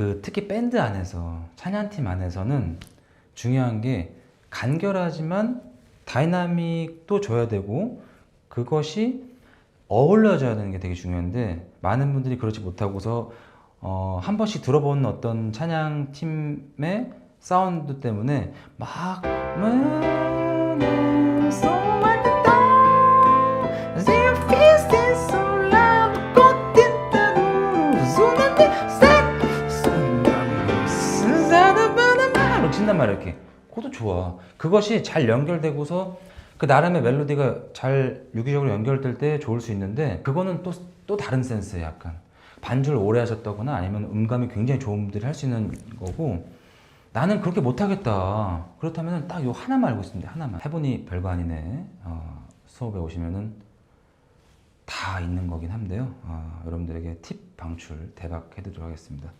그 특히 밴드 안에서 찬양팀 안에서는 중요한 게 간결하지만 다이나믹도 줘야 되고 그것이 어울려져야 되는 게 되게 중요한데 많은 분들이 그렇지 못하고서 어, 한 번씩 들어본 어떤 찬양 팀의 사운드 때문에 막 이렇게 친단 말이야 이렇게. 그것도 좋아. 그것이 잘 연결되고서 그 나름의 멜로디가 잘 유기적으로 연결될 때 좋을 수 있는데 그거는 또, 또 다른 센스에 약간. 반주를 오래 하셨다거나 아니면 음감이 굉장히 좋은 분들이 할 수 있는 거고 나는 그렇게 못하겠다. 그렇다면 딱 요 하나만 알고 있습니다 하나만. 해보니 별거 아니네. 어, 수업에 오시면은 다 있는 거긴 한데요. 어, 여러분들에게 팁 방출 대박 해드리도록 하겠습니다